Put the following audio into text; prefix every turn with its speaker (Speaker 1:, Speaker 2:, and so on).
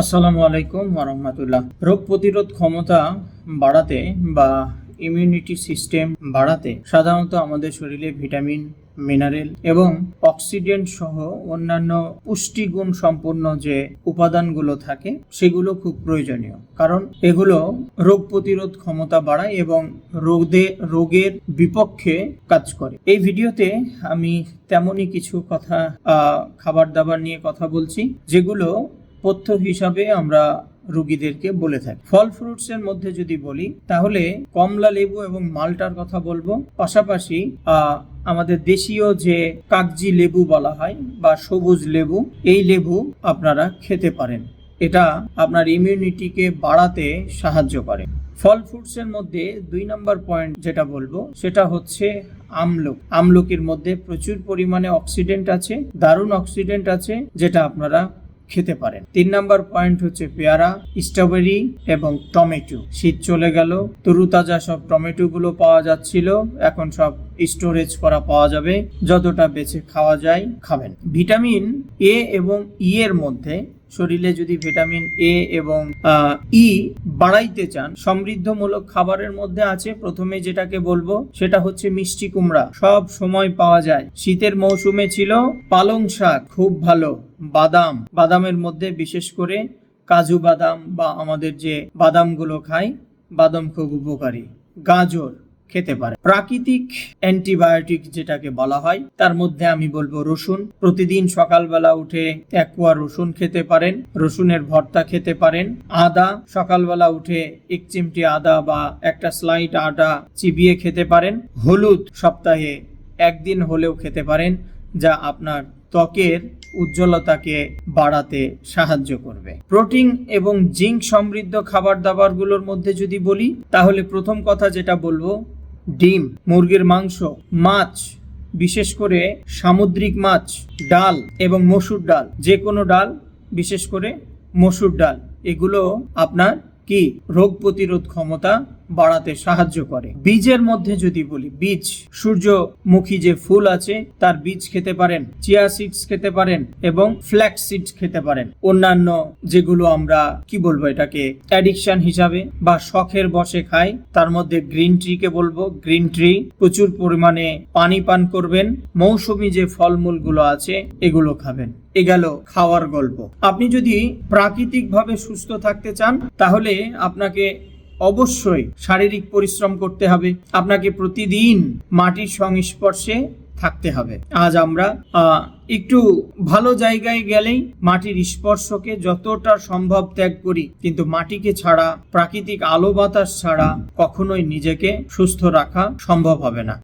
Speaker 1: আসসালামু আলাইকুম ওরহমতুল্লাহ রোগ প্রতিরোধ ক্ষমতা বাড়াতে বা ইমিউনিটি সিস্টেম বাড়াতে সাধারণত আমাদের শরীরে ভিটামিন মিনারেল এবং অক্সিডেন্ট সহ অন্যান্য পুষ্টিগুণ সম্পন্ন যে উপাদানগুলো থাকে, সেগুলো খুব প্রয়োজনীয়। কারণ এগুলো রোগ প্রতিরোধ ক্ষমতা বাড়ায় এবং রোগে, রোগের বিপক্ষে কাজ করে। এই ভিডিওতে আমি তেমনই কিছু কথা খাবার দাবার নিয়ে কথা বলছি, যেগুলো পথ্য হিসাবে আমরা রুগীদেরকে বলে থাকি। ফল ফ্রুটস এর মধ্যে যদি বলি, তাহলে কমলা লেবু এবং মালটার কথা বলব। পাশাপাশি আমাদের দেশীয় যে কাগজি লেবু বলা হয় বা সবুজ লেবু, এই লেবু আপনারা খেতে পারেন। এটা আপনার ইমিউনিটিকে বাড়াতে সাহায্য করে। ফল ফ্রুটস এর মধ্যে দুই নম্বর পয়েন্ট যেটা বলব, সেটা হচ্ছে আমলক। আমলকির মধ্যে প্রচুর পরিমাণে অক্সিডেন্ট আছে, দারুণ অক্সিডেন্ট আছে, যেটা আপনারা খেতে পারেন। তিন নাম্বার পয়েন্ট হচ্ছে পেয়ারা, স্ট্রবেরি এবং টমেটো। শীত চলে গেল, তরুতাজা সব টমেটোগুলো পাওয়া যাচ্ছিল। এখন সব স্টোরেজ করা পাওয়া যাবে। যতটা বেছে খাওয়া যায়, খাবেন। ভিটামিন এ এবং ই এর মধ্যে শরীরে যদি ভিটামিন এ এবং ই বাড়াইতে চান, সমৃদ্ধমূলক খাবারের মধ্যে আছে। প্রথমে যেটাকে বলব, সেটা হচ্ছে মিষ্টি কুমড়া। সব সময় পাওয়া যায়। শীতের মৌসুমে ছিল পালং শাক, খুব ভালো। বাদাম, বাদামের মধ্যে বিশেষ করে কাজু বাদাম বা আমাদের যে বাদামগুলো খাই, বাদাম খুব উপকারী। গাজর খেতে পারে। প্রাকৃতিক অ্যান্টিবায়োটিক যেটাকে বলা হয়, তার মধ্যে আমি বলব রসুন। প্রতিদিন সকালবেলা উঠে এক কোয়া রসুন খেতে পারেন, রসুনের ভর্তা খেতে পারেন। আদা, সকালবেলা উঠে এক চিমটি আদা বা একটা স্লাইড আটা চিবিয়ে খেতে পারেন। হলুদ সপ্তাহে একদিন হলেও খেতে পারেন, যা আপনার ত্বকের উজ্জ্বলতাকে বাড়াতে সাহায্য করবে। প্রোটিন এবং জিঙ্ক সমৃদ্ধ খাবার দাবারগুলোর মধ্যে যদি বলি, তাহলে প্রথম কথা যেটা বলব ডিম, মুরগির মাংস, মাছ, বিশেষ করে সামুদ্রিক মাছ, ডাল এবং মসুর ডাল। যে কোনো ডাল, বিশেষ করে মসুর ডাল। এগুলো আপনার কি? রোগ প্রতিরোধ ক্ষমতা বাড়াতে সাহায্য করে। বীজের মধ্যে যদি বলি, বীজ, সূর্যমুখী যে ফুল আছে, তার বীজ খেতে পারেন, চিয়া সিডস খেতে পারেন এবং ফ্ল্যাক্স সিডস খেতে পারেন। অন্যান্য যেগুলো আমরা, কি বলব এটাকে, অ্যাডিকশন হিসাবে বা শখের বসে খাই, তার মধ্যে গ্রিন ট্রিকে বলব। গ্রিন ট্রি প্রচুর পরিমাণে পানি পান করবেন, মৌসুমী যে ফলমূলগুলো আছে, এগুলো খাবেন। এ গেল খাওয়ার গল্প। আপনি যদি প্রাকৃতিকভাবে সুস্থ থাকতে চান, তাহলে আপনাকে অবশ্যই শারীরিক পরিশ্রম করতে হবে। আপনাকে প্রতিদিন মাটির সংস্পর্শে থাকতে হবে। আজ আমরা একটু ভালো জায়গায় গেলেই মাটির স্পর্শকে যতটা সম্ভব ত্যাগ করি, কিন্তু মাটিকে ছাড়া, প্রাকৃতিক আলো বাতাস ছাড়া কখনোই নিজেকে সুস্থ রাখা সম্ভব হবে না।